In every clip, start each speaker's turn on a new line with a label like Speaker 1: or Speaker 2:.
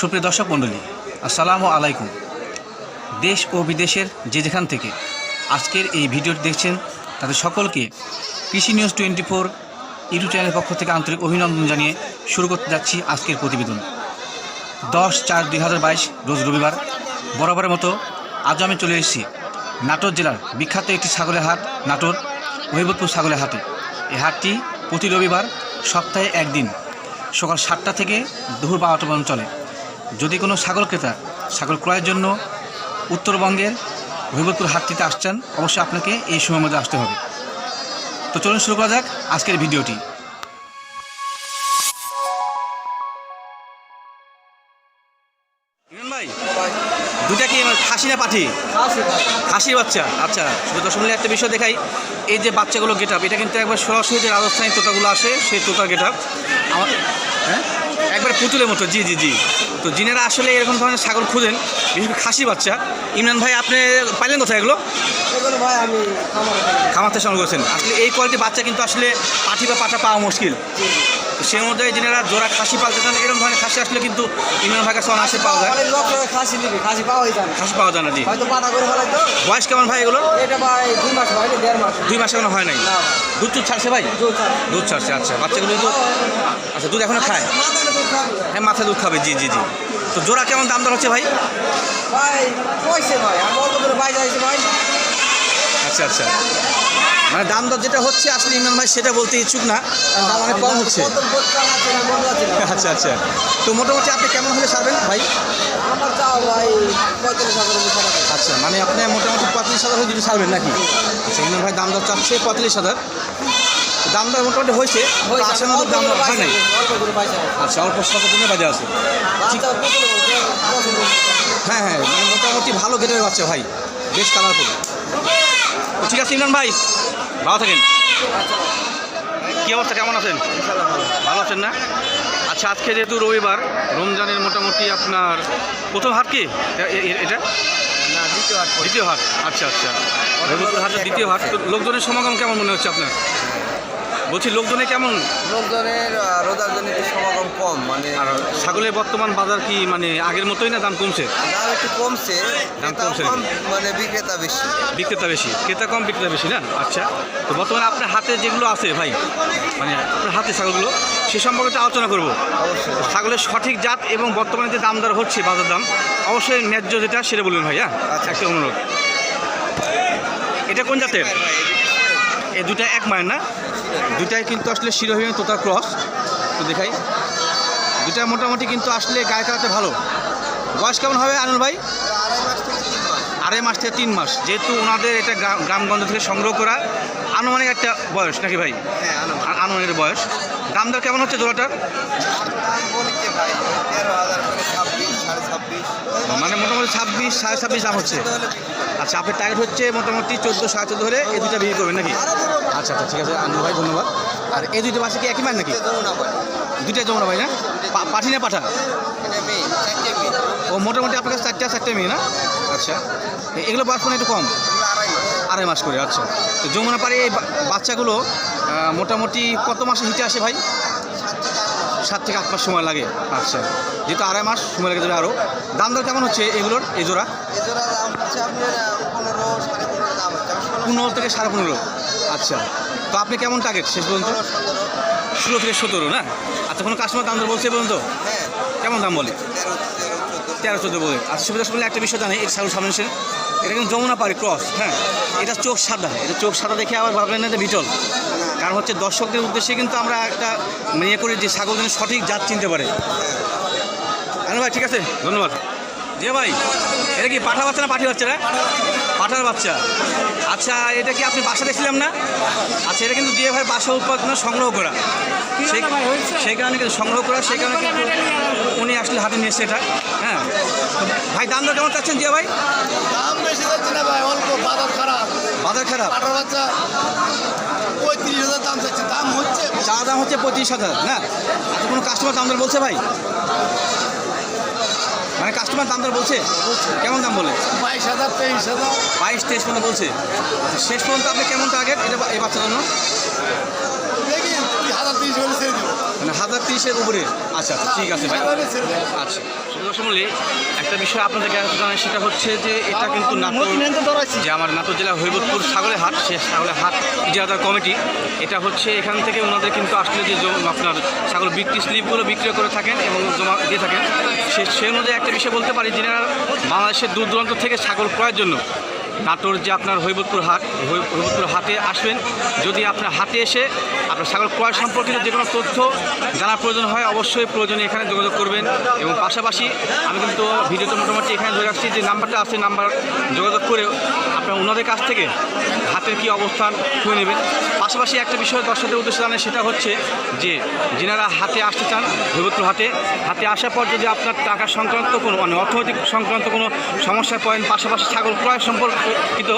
Speaker 1: সুপ্রিয় দর্শক মণ্ডলী, আসসালামু আলাইকুম। দেশ ও বিদেশের যে যেখান থেকে আজকের এই ভিডিওটি দেখছেন, তাদের সকলকে কৃষি নিউজ টোয়েন্টি ফোর ইউটিউব চ্যানেলের পক্ষ থেকে আন্তরিক অভিনন্দন জানিয়ে শুরু করতে যাচ্ছি আজকের প্রতিবেদন। দশ চার দুই হাজার বাইশ, রোজ রবিবার, বরাবরের মতো আজও আমি চলে এসেছি নাটোর জেলার বিখ্যাত একটি ছাগলের হাট, নাটোর মহিবতপুর ছাগলের হাটে। এই হাটটি প্রতি রবিবার সপ্তাহে একদিন, সকাল সাতটা থেকে দুপুর বারোটা পর্যন্ত চলে। যদি কোনো ছাগল ক্রেতা ছাগল ক্রয়ের জন্য উত্তরবঙ্গের মহিবতপুর হাটটিতে আসছেন অবশ্যই আপনাকে এই সময়ের মধ্যে আসতে হবে। তো চলুন শুরু করা যাক আজকের ভিডিওটি। ভাই দুটা কি খাসি না পাঠি? খাসির বাচ্চা। আচ্ছা শুধু মিলে একটা বিষয় দেখাই এই যে বাচ্চাগুলো গেট এটা কিন্তু একবার সরাসরি যে রাজস্থানী তোতাগুলো আসে সেই তোতার গেট আপ আমার হ্যাঁ? একবার পুতুলের মতো জি জি জি। তো জিনেরা আসলে এরকম ধরনের ছাগল খুঁজেন বিশেষ করে খাসি বাচ্চা। ইমরান ভাই আপনি পাইলেন কোথায় এগুলো?
Speaker 2: ভাই আমি খামারে থাকি।
Speaker 1: সংগ্রহ করেছেন। আসলে এই কোয়ালিটির বাচ্চা কিন্তু আসলে পাঠি বা পাঠা পাওয়া মুশকিল। সেই অনুযায়ী যিনারা জোড়া খাসি পালতে চান এরকম ধরনের খাসি আসলে কিন্তু ইমরান ভাই কাছে অনায়াসে পাওয়া যায়।
Speaker 2: খাসি নিবি খাসি পাওয়াই যায়
Speaker 1: খাসি পাওয়া যায় না জি।
Speaker 2: হয়তো পাটা করে ফেলাই তো।
Speaker 1: বয়স কেমন ভাই এগুলো
Speaker 2: এটা ভাই দুই মাস হয় দেড় মাস।
Speaker 1: দুই মাস এখনও হয় নাই? দুধ চুধ ছাড়ছে ভাই?
Speaker 2: দুধ
Speaker 1: ছাড়ছে। আচ্ছা। বাচ্চাগুলো তো আচ্ছা দুধ এখনও খায়?
Speaker 2: মাথায় দুধ
Speaker 1: হ্যাঁ মাথা দুধ খাবে জি জি জি। তো জোড়া কেমন দাম দর হচ্ছে ভাই?
Speaker 2: ভাই কইছে ভাই আমি অল্প করে বাইরে আইছি ভাই।
Speaker 1: আচ্ছা আচ্ছা। মানে দাম দর যেটা হচ্ছে আসলে ইমরান ভাই সেটা বলতে ইচ্ছুক না। দাম অনেক কম হচ্ছে। আচ্ছা আচ্ছা। তো মোটামুটি আপনি কেমন হলে ছাড়বেন ভাই?
Speaker 2: আমার চাও ভাই পঁয়তাল্লিশ হাজার মতো ছাড়া যায়।
Speaker 1: আচ্ছা মানে আপনি মোটামুটি পঁয়ত্রিশ হাজার হলে যদি ছাড়বেন নাকি? আচ্ছা ইমরান ভাই দাম দর চাচ্ছে পঁয়ত্রিশ হাজার। দাম দর মোটামুটি হয়েছে আসার মতো দাম দর হয় নাই। আচ্ছা অল্প স্বল্প জন্য বাজে আছে। হ্যাঁ হ্যাঁ মানে মোটামুটি ভালো গেটের বাচ্চা ভাই বেশ কালারফুল ঠিক আছে ইমরান ভাই ভালো থাকেন। কী অবস্থা কেমন আছেন? ভালো আছেন না? আচ্ছা আজকে যেহেতু রবিবার রমজানের মোটামুটি আপনার প্রথম হাট কি? এটা
Speaker 2: দ্বিতীয় হাট
Speaker 1: দ্বিতীয় হাট। আচ্ছা আচ্ছা। দ্বিতীয় হাট তো লোকজনের সমাগম কেমন মনে হচ্ছে আপনার? বলছি লোকজনের কেমন?
Speaker 2: লোকজনের রোজার জন্য একটু সমাগম কম মানে
Speaker 1: আর ছাগলের বর্তমান বাজার কি মানে আগের মতোই না দাম কমছে?
Speaker 2: দাম একটু কমছে
Speaker 1: দাম কমছে
Speaker 2: মানে বিক্রেতা বেশি।
Speaker 1: বিক্রেতা বেশি। ক্রেতা কম বিক্রেতা বেশি না? আচ্ছা। তো বর্তমানে আপনার হাতে যেগুলো আছে ভাই মানে আপনার হাতে ছাগলগুলো সে সম্পর্কে একটু আলোচনা করব।
Speaker 2: অবশ্যই।
Speaker 1: ছাগলের সঠিক জাত এবং বর্তমানে যে দাম দর হচ্ছে বাজার দাম অবশ্যই ন্যায্য যেটা সেটা বলবেন ভাই হ্যাঁ
Speaker 2: আচ্ছা।
Speaker 1: একটা অনুরোধ। এটা কোন জাতের? এই দুটা এক মায়ের না? দুটাই কিন্তু আসলে শিরোহীন তোতার ক্রস তো দেখাই। দুটা মোটামুটি কিন্তু আসলে গায়ে কাটাতে ভালো। বয়স কেমন হবে আনুল ভাই?
Speaker 2: আড়াই মাস থেকে তিন মাস।
Speaker 1: যেহেতু ওনাদের এটা গ্রাম- গ্রামগঞ্জ থেকে সংগ্রহ করা আনুমানিক একটা বয়স নাকি ভাই?
Speaker 2: হ্যাঁ আনুমানিক।
Speaker 1: বয়স। দাম দর কেমন হচ্ছে জোড়াটার? মানে মোটামুটি ছাব্বিশ, সাড়ে ছাব্বিশ দাম হচ্ছে। আচ্ছা আপনার টার্গেট হচ্ছে মোটামুটি চোদ্দ, সাড়ে চোদ্দ হলে এই দুইটা বিক্রি করবেন নাকি? আচ্ছা আচ্ছা ঠিক আছে আনন্দ ভাই, ধন্যবাদ। আর এই দুইটা বাসে কি একই মান নাকি?
Speaker 2: এটা যমুনা ভাই
Speaker 1: না? পাঠি না পাঠা? ও, মোটামুটি আপনার কাছে চারটে চারটে মেয়ে না? আচ্ছা এগুলো বয়স মানে একটু কম?
Speaker 2: আড়াই মাস
Speaker 1: করে আচ্ছা। তো যমুনা পাড়ে এই বাচ্চাগুলো মোটামুটি কত মাসে হিটে আসে ভাই?
Speaker 2: সাত থেকে আট মাস
Speaker 1: সময় লাগে। আচ্ছা যেহেতু আড়াই মাস সময় লেগে যাবে আরও দাম দর কেমন হচ্ছে এগুলোর? এই জোড়া?
Speaker 2: পনেরো
Speaker 1: থেকে সাড়ে পনেরো। আচ্ছা তো আপনি কেমন টার্গেট শেষ পর্যন্ত?
Speaker 2: ষোলো
Speaker 1: থেকে সতেরো না? আচ্ছা কোনো কাস্টমার দাম দর বলছে পর্যন্ত?
Speaker 2: হ্যাঁ।
Speaker 1: কেমন দাম বলে?
Speaker 2: তেরো চোদ্দ।
Speaker 1: বলে। আচ্ছা সুবিধা শুনলে একটা বিষয় জানে এই ছাগল সামনে এটা কিন্তু যমুনা পাড়ি ক্রস হ্যাঁ? এটা চোখ সাদা এটা চোখ সাদা দেখে আবার ভাবলেন না যে বিটল। কারণ হচ্ছে দর্শকদের উদ্দেশ্যে কিন্তু আমরা একটা মানে ইয়ে করি যে ছাগল যেন সঠিক জাত চিনতে পারে। আরে ভাই ঠিক আছে? ধন্যবাদ। যে ভাই এটা কি পাঠা বাচ্চা না পাঠি বাচ্চা না পাঠার বাচ্চা। আচ্ছা এটা কি আপনি বাসা দেখছিলাম না? আচ্ছা এটা কিন্তু দিয়ে ভাই বাসা উৎপাদন সংগ্রহ করা। সেই সেই কারণে কিন্তু সংগ্রহ করা সেই কারণে কিন্তু উনি আসলে হাতে নিয়েছে এটা। হ্যাঁ। ভাই দাম দর কেমন চাচ্ছেন জিয়া ভাই?
Speaker 3: দাম বেশি না ভাই অল্প বাজার খারাপ।
Speaker 1: বাজার খারাপ?
Speaker 3: বাচ্চা পঁয়ত্রিশ হাজার দাম চাচ্ছে দাম হচ্ছে
Speaker 1: চা দাম হচ্ছে পঁচিশ হাজার হ্যাঁ আচ্ছা কোনো কাস্টমার দাম দর বলছে ভাই? মানে কাস্টমার দাম দর বলছে? কেমন দাম বলে?
Speaker 3: বাইশ হাজার তেইশ হাজার।
Speaker 1: বাইশ তেইশ পর্যন্ত বলছে। শেষ পর্যন্ত আপনি কেমন টার্গেট এটা এই বাচ্চার জন্য? মানে হাজার তিরিশের উপরে। আচ্ছা আচ্ছা ঠিক আছে ভাই। আচ্ছা। একটা বিষয় আপনাদেরকে জানাই সেটা হচ্ছে যে এটা কিন্তু নাটোর যে আমার নাটোর জেলা হৈবতপুর ছাগলের হাট সে ছাগলের হাট ইজাদার কমিটি এটা হচ্ছে এখান থেকে ওনাদের কিন্তু আসলে যে আপনার ছাগল বিক্রি স্লিপগুলো বিক্রি করে থাকেন এবং জমা দিয়ে থাকেন। সে সেই অনুযায়ী একটা বিষয় বলতে পারি যিনারা বাংলাদেশের দূর দূরান্ত থেকে ছাগল ক্রয়ের জন্য নাটোর যে আপনার হৈবতপুর হাট হৈবতপুর হাটে আসবেন। যদি আপনার হাটে এসে আপনার ছাগল ক্রয় সম্পর্কিত যে কোনো তথ্য জানার প্রয়োজন হয়, অবশ্যই প্রয়োজনে এখানে যোগাযোগ করবেন। এবং পাশাপাশি আমি কিন্তু ভিডিওতে মোটামুটি এখানে ধরে রাখছি যে নাম্বারটা আছে, নাম্বার যোগাযোগ করে আপনার ওনাদের কাছ থেকে হাতের কি অবস্থান শুনে নেবেন। পাশাপাশি একটা বিষয় দর্শকদের উদ্দেশ্যে জানাই, সেটা হচ্ছে যে যিনারা হাতে আসতে চান, হৈবতপুর হাটে হাতে আসার পর যদি আপনার টাকা সংক্রান্ত কোনো মানে অর্থনৈতিক সংক্রান্ত কোনো সমস্যায় পড়েন, পাশাপাশি ছাগল ক্রয় সম্পর্কিত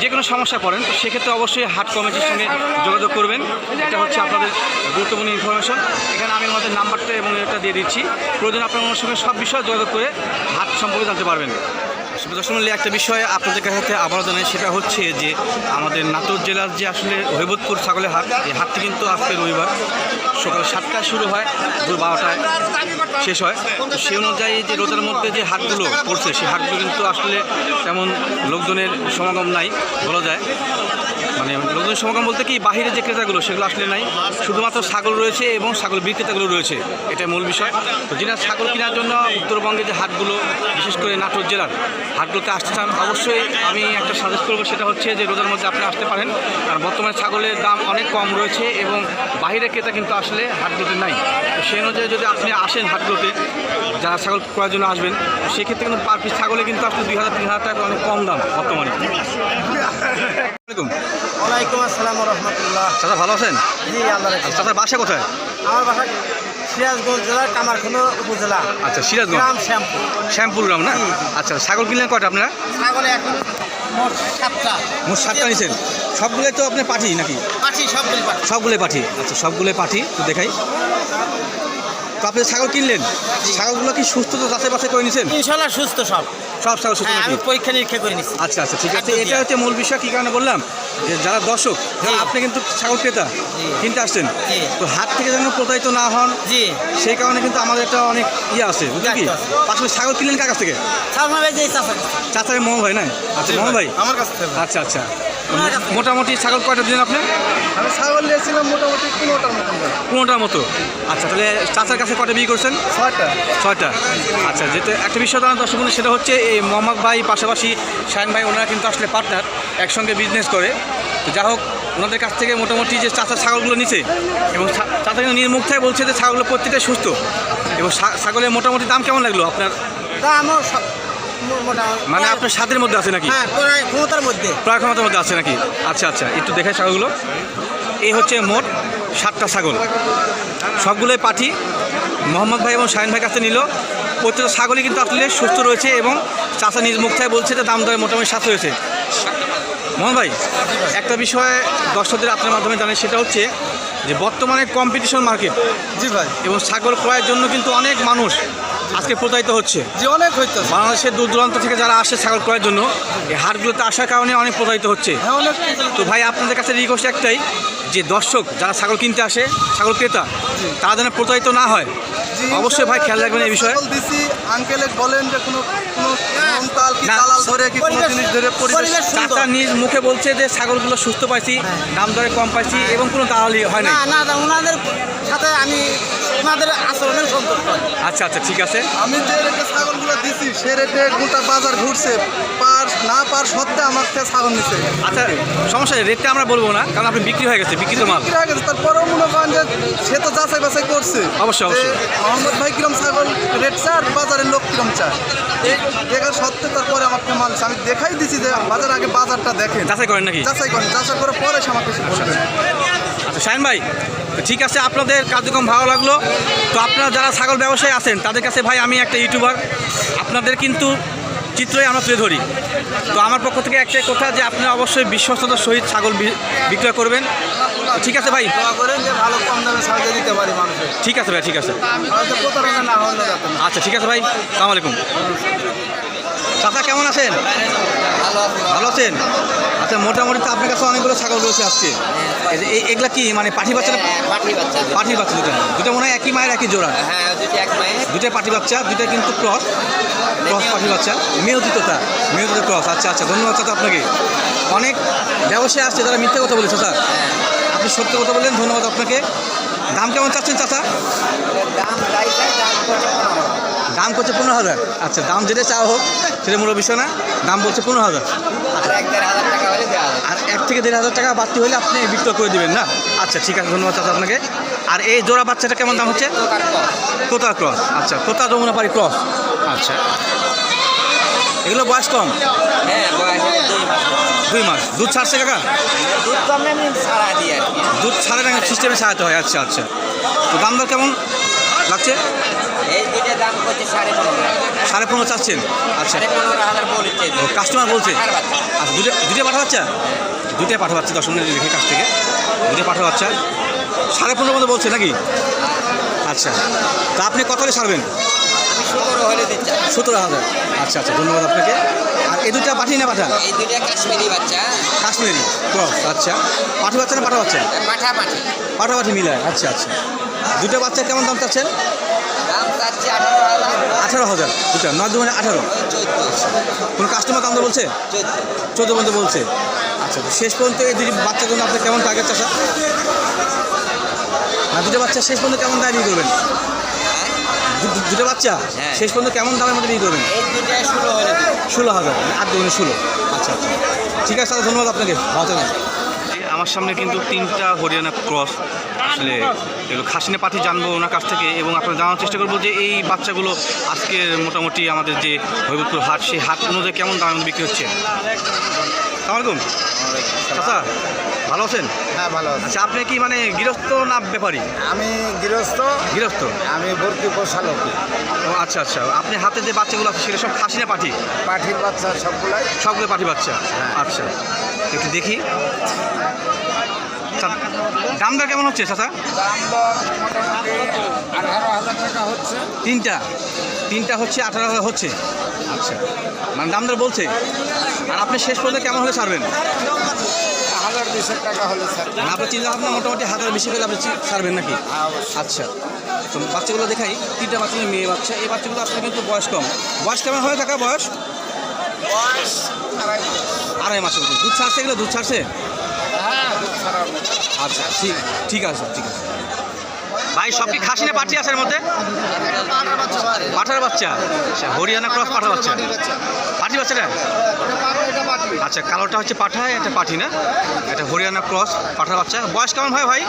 Speaker 1: যে কোনো সমস্যা পড়েন, তো সেক্ষেত্রে অবশ্যই হাট কমিটির সঙ্গে যোগাযোগ করবেন। এটা হচ্ছে আপনাদের গুরুত্বপূর্ণ ইনফরমেশন এখানে আমি আমাদের নাম্বারটা এবং এটা দিয়ে দিচ্ছি। প্রয়োজন আপনার সঙ্গে সব বিষয়ে যোগাযোগ করে হাট সম্পর্কে জানতে পারবেন। দর্শক মূল্যে একটা বিষয় আপনাদের কাছে আবারও জানাই, সেটা হচ্ছে যে আমাদের নাটোর জেলার যে আসলে হৈবতপুর ছাগলের হাট, এই হাটটি কিন্তু আজকে রবিবার সকাল সাতটায় শুরু হয়, দুপুর বারোটায় শেষ হয়। তো সেই অনুযায়ী যে রোজার মধ্যে যে হাটগুলো পড়ছে, সেই হাটগুলো কিন্তু আসলে তেমন লোকজনের সমাগম নাই বলা যায়। মানে লোকজন সমাগম বলতে কি, বাহিরে যে ক্রেতাগুলো, সেগুলো আসলে নাই। শুধুমাত্র ছাগল রয়েছে এবং ছাগল বিক্রেতাগুলো রয়েছে, এটাই মূল বিষয়। তো যিনি ছাগল কেনার জন্য উত্তরবঙ্গে যে হাটগুলো, বিশেষ করে নাটোর জেলার হাটগুলোতে আসতে চান অবশ্যই আমি একটা সাজেস্ট করব সেটা হচ্ছে যে রোজার মধ্যে আপনি আসতে পারেন। আর বর্তমানে ছাগলের দাম অনেক কম রয়েছে এবং বাহিরের ক্রেতা কিন্তু আসলে হাটগুলোতে নাই। তো সেই অনুযায়ী যদি আপনি আসেন হাটগুলোতে যারা ছাগল করার জন্য আসবেন সেক্ষেত্রে কিন্তু পার পিস ছাগলে কিন্তু আসলে দুই হাজার তিন হাজার টাকা অনেক কম দাম বর্তমানে।
Speaker 2: ওয়ালাইকুম আসসালাম রহমতুল্লাহ।
Speaker 1: চাচা ভালো আছেন? চাচার বাসা কোথায়?
Speaker 2: আমার বাসা সিরাজগঞ্জ জেলার কামারখানা উপজেলা।
Speaker 1: আচ্ছা সিরাজগঞ্জ।
Speaker 2: গ্রাম শ্যামপুর।
Speaker 1: শ্যামপুর গ্রাম না? আচ্ছা ছাগল কিনলেন কয়টা আপনারা?
Speaker 2: ছাগল এখন মোট সাতটা।
Speaker 1: মোট সাতটা নিছেন। সবগুলোই তো আপনি পাঠি নাকি?
Speaker 2: পাচ্ছি সবগুলি
Speaker 1: সবগুলোই পাঠি। আচ্ছা সবগুলোই পাঠি তো দেখাই। তো আপনি ছাগল কিনলেন? ছাগলগুলো কি সুস্থ তো যাচাই বাছাই করে নিছেন?
Speaker 2: ইনশাল্লাহ সুস্থ সব।
Speaker 1: সব ছাগল সুস্থ
Speaker 2: হ্যাঁ
Speaker 1: নাকি?
Speaker 2: আমি পরীক্ষা নিরীক্ষা করে নিচ্ছি
Speaker 1: আচ্ছা আচ্ছা ঠিক আছে। এটা হচ্ছে মূল বিষয় কী কারণে বললাম যে যারা দর্শক যারা
Speaker 2: জি।
Speaker 1: আপনি কিন্তু ছাগল ক্রেতা
Speaker 2: জি।
Speaker 1: কিনতে আসছেন
Speaker 2: জি।
Speaker 1: তো হাত থেকে যেন প্রতারিত না হন
Speaker 2: জি।
Speaker 1: সেই কারণে কিন্তু আমাদের একটা অনেক ইয়ে আছে বুঝলেন কি?
Speaker 2: দায়িত্ব
Speaker 1: পাশাপাশি ছাগল কিনলেন কার কাছ থেকে?
Speaker 2: সালমা ভাই যে
Speaker 1: চাচারে মোহন ভাই না? আচ্ছা মোহন ভাই?
Speaker 2: আমার কাছ থেকে।
Speaker 1: আচ্ছা আচ্ছা। মোটামুটি ছাগল কয়টা দিন আপনি?
Speaker 3: আমি ছাগল নিয়েছিলাম মোটামুটি পনেরোটার ভাই।
Speaker 1: পনেরোটার মতো। আচ্ছা তাহলে চাচার কাছে কয়টা বিয়ে করছেন?
Speaker 3: ছয়টা।
Speaker 1: ছয়টা। আচ্ছা যেটা একটা বিষয় জানার দর্শক বন্ধু, সেটা হচ্ছে এই মোহাম্মদ ভাই পাশাপাশি শাহিন ভাই ওনারা কিন্তু আসলে পার্টনার একসঙ্গে বিজনেস করে। তো যা হোক ওনাদের কাছ থেকে মোটামুটি যে চাচার ছাগলগুলো নিছে এবং চাচা কিন্তু নির্মুখ থেকে বলছে যে ছাগলগুলো প্রত্যেকটাই সুস্থ। এবং ছাগলের মোটামুটি দাম কেমন লাগল আপনার?
Speaker 2: তা আমার
Speaker 1: মানে আপনার স্বাদের মধ্যে আছে নাকি?
Speaker 2: হ্যাঁ প্রায় ক্ষমতার মধ্যে।
Speaker 1: প্রায় ক্ষমতার মধ্যে আছে নাকি? আচ্ছা আচ্ছা একটু দেখাই ছাগলগুলো এই হচ্ছে মোট সাতটা ছাগল। সবগুলোই পাঠি। মোহাম্মদ ভাই এবং শাহিন ভাই কাছে নিল। প্রত্যেকটা ছাগলই কিন্তু আসলে সুস্থ রয়েছে এবং চাষা নিজ মুখ থেকে বলছে যে দাম দরে মোটামুটি সাথে হয়েছে। মোহন ভাই একটা বিষয় দর্শকদের আপনার মাধ্যমে জানেন সেটা হচ্ছে যে বর্তমানে কম্পিটিশন মার্কেট
Speaker 3: জি ভাই।
Speaker 1: এবং ছাগল ক্রয়ের জন্য কিন্তু অনেক মানুষ আজকে প্রতারিত হচ্ছে।
Speaker 3: জি অনেক হইতেছে।
Speaker 1: বাংলাদেশের দূর দূরান্ত থেকে যারা আসে ছাগল ক্রয়ের জন্য এই হাটগুলোতে আসার কারণে অনেক প্রতারিত হচ্ছে।
Speaker 3: হ্যাঁ
Speaker 1: তো ভাই আপনাদের কাছে রিকোয়েস্ট একটাই যে দর্শক যারা ছাগল কিনতে আসে ছাগল ক্রেতা তারা যেন প্রতারিত না হয়। অবশ্যই ভাই খেয়াল রাখবেন এই বিষয়ে।
Speaker 3: দিছি আঙ্কেলে বলেন যে কোনো কোনো মমতাল কি
Speaker 1: না।
Speaker 3: দালাল ধরে কি কোনো জিনিস ধরে পরিবেশ
Speaker 2: পরিবেশ
Speaker 1: চাচা নিজ মুখে বলছে যে ছাগলগুলো সুস্থ পাইছি দাম দরে কম পাইছি এবং কোনো দালালি হয় না
Speaker 2: না না না, ওনাদের সাথে আমি ওনাদের আচরণের সন্তুষ্ট
Speaker 1: আচ্ছা আচ্ছা ঠিক আছে।
Speaker 3: আমি যে রেটে ছাগলগুলো দিছি সে রেটে গোটা বাজার ঘুরছে পার না পার সত্ত্বে আমার থেকে ছাগল নিছে।
Speaker 1: আচ্ছা সমস্যা রেটটা আমরা বলব না কারণ আপনি বিক্রি হয়ে গেছে বিক্রিত মাল।
Speaker 3: বিক্রি হয়ে গেছে তারপরেও মনে করেন যে সে তো যাচাই বাছাই করছে।
Speaker 1: অবশ্যই, অবশ্যই।
Speaker 3: মোহাম্মদ ভাই কিরম ছাগল রেট চার বাজারের লোক কিরম এই দেখার সত্ত্বে তারপরে আমাকে মাল আমি দেখাই দিছি যে বাজার আগে বাজারটা দেখেন।
Speaker 1: যাচাই করেন নাকি?
Speaker 3: যাচাই করেন যাচাই করে পরে সে আমাকে বলবেন
Speaker 1: আচ্ছা শাহিন ভাই ঠিক আছে আপনাদের কার্যক্রম ভালো লাগল। তো আপনারা যারা ছাগল ব্যবসায়ী আছেন তাদের কাছে ভাই আমি একটা ইউটিউবার আপনাদের কিন্তু চিত্রই আমরা তুলে ধরি। তো আমার পক্ষ থেকে একটাই কথা যে আপনারা অবশ্যই বিশ্বস্ততার সহিত ছাগল বিক্রয় করবেন। ঠিক আছে ভাই?
Speaker 3: করেন যে ভালো কম দামে ছাগল দিতে পারি
Speaker 1: ঠিক আছে ভাই ঠিক আছে। আচ্ছা ঠিক আছে ভাই সালাম আলাইকুম। চাচা কেমন আছেন?
Speaker 2: ভালো
Speaker 1: আছেন? আচ্ছা মোটামুটি তো আপনার কাছে অনেকগুলো ছাগল রয়েছে আজকে। এই যে এই- এগুলা কি মানে পাঠি বাচ্চা
Speaker 2: পাঠি বাচ্চা দুটো।
Speaker 1: পাঠির বাচ্চা দুটো। দুটো মনে হয় একই মায়ের একই জোড়া।
Speaker 2: হ্যাঁ দুটো
Speaker 1: দুটাই পাঠি বাচ্চা দুটাই কিন্তু ক্রস। ক্রস পাঠি বাচ্চা। মেয়দিততা মেয়দিত ক্রস। আচ্ছা আচ্ছা ধন্যবাদ চাচা আপনাকে। অনেক ব্যবসায় আসছে তারা মিথ্যে কথা বলেছে স্যার আপনি সত্য কথা বললেন ধন্যবাদ আপনাকে। দাম কেমন চাচ্ছেন চাচা?
Speaker 2: দাম করছে পনেরো
Speaker 1: হাজার। আচ্ছা দাম যেটা চাওয়া হোক, সেটা মূল বিষয় না। দাম বলছে পনেরো হাজার।
Speaker 2: আর এক
Speaker 1: থেকে দেড় হাজার টাকা বাড়তি হলে আপনি বিক্রয় করে দেবেন না? আচ্ছা ঠিক আছে, ধন্যবাদ চাচা আপনাকে। আর এই জোড়া বাচ্চাটা কেমন দাম হচ্ছে?
Speaker 2: কম।
Speaker 1: ক্রস। আচ্ছা কোতা যমুনা পারি ক্রস। আচ্ছা। এগুলো বয়স কম?
Speaker 2: হ্যাঁ দুই মাস।
Speaker 1: দুধ ছাড়ছে কাকা?
Speaker 2: দুধ তো আমরা ছাড়া দিই আর কি।
Speaker 1: দুধ ছাড়ে সিস্টেমে ছাড়াতে হয়। আচ্ছা আচ্ছা। তো দাম দর কেমন লাগছে?
Speaker 2: এই দুইটা দাম করছে সাড়ে পনেরো
Speaker 1: সাড়ে পনেরো চাচ্ছেন? আচ্ছা। ও কাস্টমার বলছে? আচ্ছা দুটো দুটো পাঠা বাচ্চা দুটোই পাঠা বাচ্চা দশ মিনিট দেখে কাছ থেকে। দুটো পাঠা বাচ্চা সাড়ে পনেরো মতো বলছে নাকি? আচ্ছা। তা আপনি কত
Speaker 2: আমি সতেরো হলে দিচ্ছি
Speaker 1: সতেরো হাজার। আচ্ছা আচ্ছা ধন্যবাদ আপনাকে। আর এই দুটা পাঠি না পাঠা
Speaker 2: এই দুইটা কাশ্মীরি বাচ্চা।
Speaker 1: কাশ্মীরি ক্রস আচ্ছা। পাঠা বাচ্চা না পাঠা বাচ্চা?
Speaker 2: পাঠা পাঠি।
Speaker 1: পাঠা পাঠি মিলায় আচ্ছা আচ্ছা। দুটো বাচ্চা কেমন দাম চাচ্ছেন?
Speaker 2: আঠারো হাজার।
Speaker 1: দুটা নয় দু মানে আঠারো কোনো কাস্টমার দাম বলছে?
Speaker 2: চোদ্দ।
Speaker 1: পর্যন্ত বলছে। আচ্ছা শেষ পর্যন্ত এই দুটি বাচ্চার জন্য আপনার কেমন টার্গেট চাষা? না দুটো বাচ্চা শেষ পর্যন্ত কেমন বিক্রি করবেন? দুটো বাচ্চা?
Speaker 2: হ্যাঁ।
Speaker 1: শেষ পর্যন্ত কেমন দামের মধ্যে বিক্রি করবেন?
Speaker 2: এই ষোলো
Speaker 1: হাজার আট দুগুণে ষোলো। আচ্ছা আচ্ছা। ঠিক আছে দাদা ধন্যবাদ আপনাকে। ভালো থাকবেন। আমার সামনে কিন্তু তিনটা হরিয়ানা ক্রস। আসলে এগুলো খাসিনে পাঠি জানব ওনার কাছ থেকে এবং আপনারা জানার চেষ্টা করব যে এই বাচ্চাগুলো আজকের মোটামুটি আমাদের যে হবিবপুর হাট সেই হাট অনুযায়ী কেমন দামের মধ্যে বিক্রি হচ্ছে? সালামালাইকুম আচ্ছা ভালো আছেন?
Speaker 3: হ্যাঁ ভালো আছে।
Speaker 1: আচ্ছা আপনি কি মানে গৃহস্থ না ব্যাপারী?
Speaker 3: আমি গৃহস্থ।
Speaker 1: গৃহস্থ?
Speaker 3: আমি ভর্তি পোষালো
Speaker 1: ও আচ্ছা আচ্ছা। আপনি হাতে যে বাচ্চাগুলো আছে সেগুলো সব খাসিনে পাঠি?
Speaker 3: পাঠির বাচ্চা সবগুলাই।
Speaker 1: সবগুলো পাঠি বাচ্চা? আচ্ছা একটু দেখি। আচ্ছা, দাম দর কেমন হচ্ছে চাচা? তিনটা। তিনটা হচ্ছে আঠারো হাজার হচ্ছে। আচ্ছা মানে দাম দর বলছে। আর আপনি শেষ পর্যন্ত কেমন হলে ছাড়বেন?
Speaker 3: হাজার টাকা হলে স্যার
Speaker 1: মানে আপনার চিন্তা ভাবনা মোটামুটি হাজার বেশি হলে আপনি ছাড়বেন নাকি? আচ্ছা। তো বাচ্চাগুলো দেখাই। তিনটা বাচ্চাগুলো মেয়ে বাচ্চা। এই বাচ্চাগুলো আপনার কিন্তু বয়স কম। বয়স কেমন হয়ে থাকা বয়স?
Speaker 3: বয়স আড়াই
Speaker 1: আড়াই মাসের দুধ ছাড়ছে এগুলো? দুধ ছাড়ছে
Speaker 3: হ্যাঁ দুধ ছাড়ার মতো।
Speaker 1: আচ্ছা ঠিক ঠিক আছে ঠিক আছে। ভাই, সব কি খাসি না পাঠি আছে এর মধ্যে?
Speaker 3: পাঠার বাচ্চা।
Speaker 1: আচ্ছা হরিয়ানা ক্রস পাঠা বাচ্চা। পাঠি বাচ্চাটা। আচ্ছা কালোটা হচ্ছে পাঠা, এটা পাঠি না? এটা হরিয়ানা ক্রস পাঠার বাচ্চা। বয়স কেমন হয় ভাই?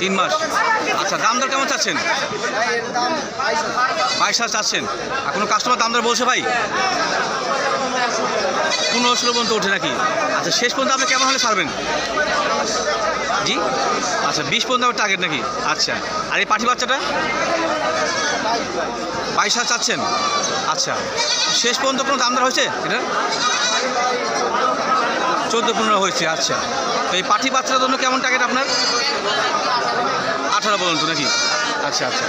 Speaker 1: তিন মাস। আচ্ছা দাম দর কেমন চাচ্ছেন। বাইশ হাজার চাচ্ছেন। আর কোনো কাস্টমার দাম দর বলছে ভাই? পনেরো ষোলো পর্যন্ত ওঠে নাকি? আচ্ছা শেষ পর্যন্ত আপনি কেমন হলে ছাড়বেন? জি? আচ্ছা বিশ পর্যন্ত আমার টার্গেট নাকি? আচ্ছা আর এই পাঠি বাচ্চাটা? বাইশ হাজার চাচ্ছেন? আচ্ছা শেষ পর্যন্ত কোনো দাম দর হয়েছে এটা? চোদ্দ পনেরো হয়েছে আচ্ছা। তো এই পাঠি বাচ্চাটার জন্য কেমন টার্গেট আপনার? আঠারো পর্যন্ত নাকি? আচ্ছা আচ্ছা।